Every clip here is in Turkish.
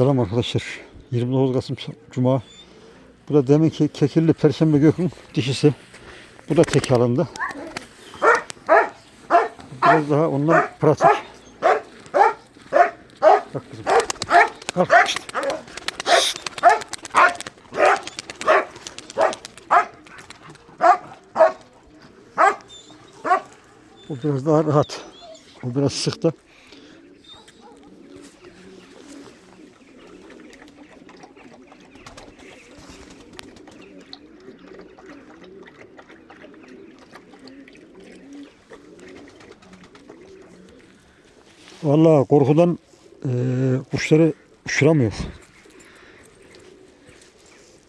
Selam arkadaşlar. 29 Kasım Cuma. Bu da deminki kekilli Perşembe Gök'ün dişisi. Bu da tek alındı. Biraz daha ondan pratik. Bak kızım. Kalk. Şşt. O biraz daha rahat. O biraz sıktı. Vallahi korkudan eee, kuşları uçuramıyor.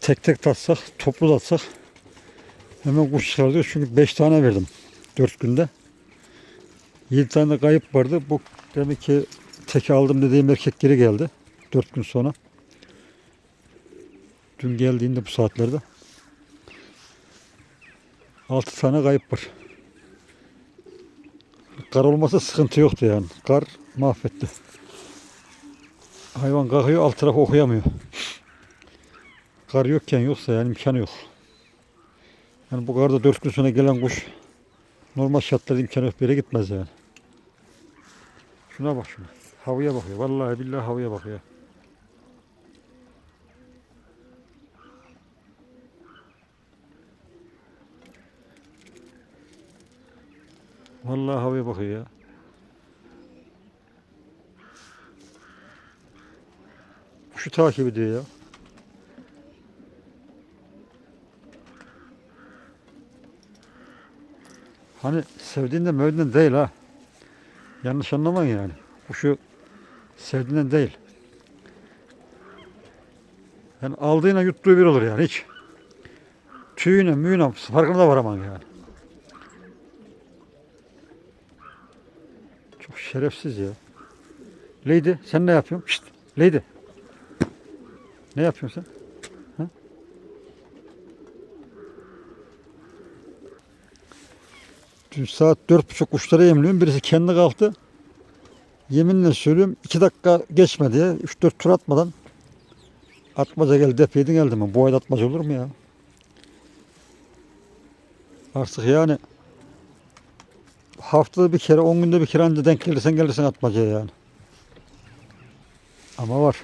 Tek tek tatsak, toplu tatsak hemen kuş çıkardık. Çünkü 5 tane verdim 4 günde. 7 tane kayıp vardı. Bu demek ki tek aldım dediğim erkek geri geldi. 4 gün sonra. Dün geldiğinde bu saatlerde. 6 tane kayıp var. Kar olmasa sıkıntı yoktu yani. Kar mahvetti. Hayvan kalkıyor alt taraf okuyamıyor. Kar yokken yoksa yani imkanı yok. Yani bu karda dört gün sonra gelen kuş normal şartlarda imkanı yok bir yere gitmez yani. Şuna bak şuna. Havaya bakıyor. Vallahi billahi havaya bakıyor. Vallahi havaya bakıyor ya. Kuşu takip ediyor ya. Hani sevdiğinden mevdiğinden değil ha. Yanlış anlamayın yani. Kuşu sevdiğinden değil. Yani aldığına yuttuğu bir olur yani hiç. Tüyüne müyüne farkına da varamam yani. Şerefsiz ya. Lady sen ne yapıyorsun? Şşt, Lady. Ne yapıyorsun sen? Ha? Dün saat dört buçuk kuşlara yemliyorum. Birisi kendi kalktı. Yeminle söylüyorum iki dakika geçmedi ya. Üç dört tur atmadan atmaca geldi depeydin geldi mi? Bu ayda atmaca olur mu ya? Artık yani haftada bir kere, on günde bir kere anca denk gelirsen gelirsen atmacaya yani. Ama var.